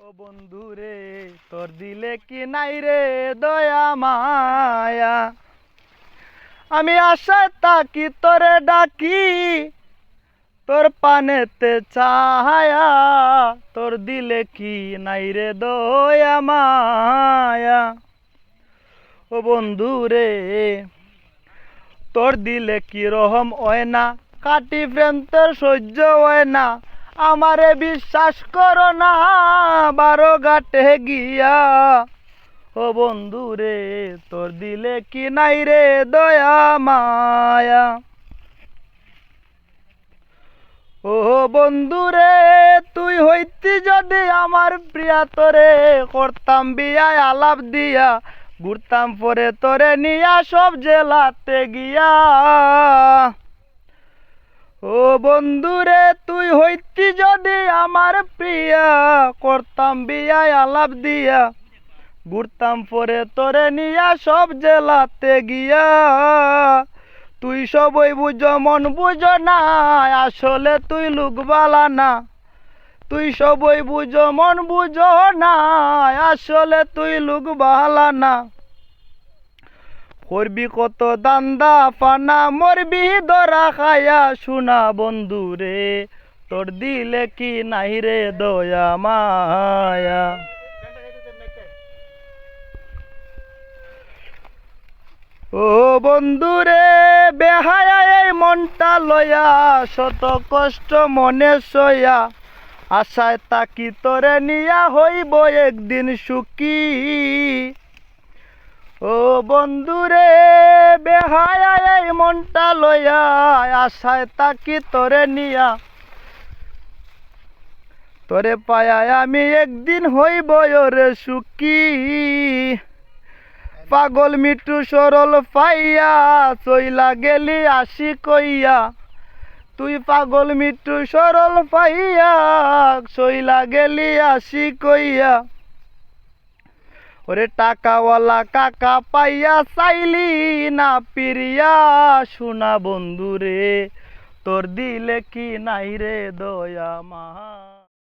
ও বন্ধু রে, তোর দিলে কি নাই রে দয়া মায়া? আমি আশায় তাকি তোরে ডাকি, তোর পানেতে চাহায়া তোর দিলে কি নাই রে দয়া মায়া? ও বন্ধু রে, তোর দিলে কি রহম হয় না কাটি প্রেম তোর সহ্য হয় না আমারে বিশ্বাস করো না, বারো ঘাটে গিয়া। ও বন্ধু রে, তোর দিলে কি নাই রে দয়া মায়া? ও বন্ধু রে, তুই হইতি যদি আমার প্রিয়া তোরে, করতাম বিয়ায় আলাপ দিয়া, ঘুরতাম পরে তোরে নিয়া সব জেলাতে গিয়া। ও বন্ধু রে তুই হইতি যদি আমার প্রিয়া, করতাম বিয়ায় আলাপ দিয়া। ঘুরতাম পরে তোরে নিয়া সব জেলাতে গিয়া। তুই সবই বুঝো, মন বুঝো না, আসলে তুই লুকবালা না। তুই সবই বুঝো, মন বুঝো না, আসলে তুই লুকবালা না। করবি কত দান্দা পানা মরবি দরা খায়া। শোনা বন্ধু রে, তোর দিলে কি নাই রে দয়া মায়া? ও বন্ধু রে, বেহায়া এই মনটা লয়া, শত কষ্ট মনে সয়া। আশায় তাকি তোরে নিয়া হইব একদিন সুখী। ও বন্ধু রে বেহায়া মনটা লয়া আশায় তাকি তোরে নিয়া। তোরে পায়া আমি একদিন হইব রে সুখী। পাগল মিটু সরল পাইয়া, চইলা গেলি আসি কইয়া। তুই পাগল মিটু সরল পাইয়া, চইলা গেলি আসি কইয়া। ওরে টাকাওয়ালা কাকা পাইয়া চাইলি না পিরিয়া শোনা বন্ধুরে তোর দিলে কি নাই রে দয়া মা